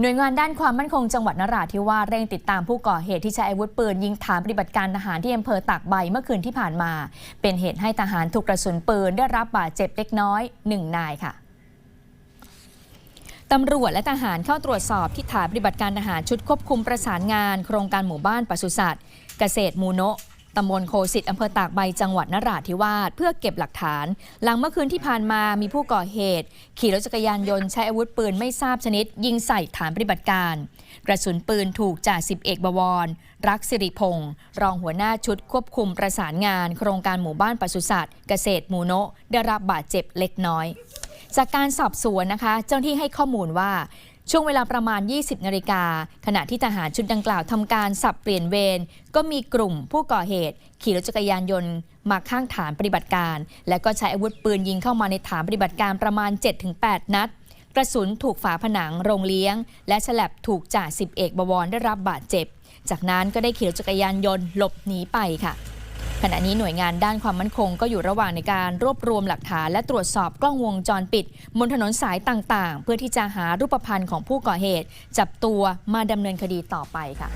หน่วยงานด้านความมั่นคงจังหวัดนราธิวาสเร่งติดตามผู้ก่อเหตุที่ใช้อาวุธปืน ยิงฐานปฏิบัติการทหารที่อำเภอตากใบเมื่อคืนที่ผ่านมา เป็นเหตุให้ทหารถูกกระสุนปืนได้รับบาดเจ็บเล็กน้อยหนึ่งนายค่ะตำรวจและทหารเข้าตรวจสอบที่ฐานปฏิบัติการทหารชุดควบคุมประสานงาน โครงการหมู่บ้านปศุสัตว์ เกษตรมูโนะ ตำบลโคสิตอำเภอตากใบจังหวัดนราธิวาสเพื่อเก็บหลักฐาน หลังเมื่อคืนที่ผ่านมามีผู้ก่อเหตุ ขี่รถจักรยานยนต์ใช้อาวุธปืนไม่ทราบชนิด ยิงใส่ฐานปฏิบัติการ กระสุนปืนถูกจ่าสิบเอกบวร รักสิริพงศ์รองหัวหน้าชุดควบคุมประสานงาน โครงการหมู่บ้านปศุสัตว์เกษตรมูโนะได้รับบาดเจ็บเล็กน้อย จากการสอบสวนนะคะ เจ้าหน้าที่ให้ข้อมูลว่า ช่วงเวลาประมาณ 20 นาฬิกา ขณะที่ทหารชุดดังกล่าวทำการสับเปลี่ยนเวร ก็มีกลุ่มผู้ก่อเหตุ ขี่รถจักรยานยนต์มาข้างฐานปฏิบัติการ และก็ใช้อาวุธปืนยิงเข้ามาในฐานปฏิบัติการประมาณ 7-8 นัด กระสุนถูกฝาผนังโรงเลี้ยง และฉลับถูกจ่าสิบเอกบวรได้รับบาดเจ็บ จากนั้นก็ได้ขี่รถจักรยานยนต์หลบหนีไปค่ะ ขณะนี้หน่วยงานด้านความมั่นคงก็อยู่ระหว่างในการรวบรวมหลักฐานและตรวจสอบกล้องวงจรปิด บนถนนสายต่างๆ เพื่อที่จะหารูปพรรณของผู้ก่อเหตุ จับตัวมาดำเนินคดีต่อไปค่ะ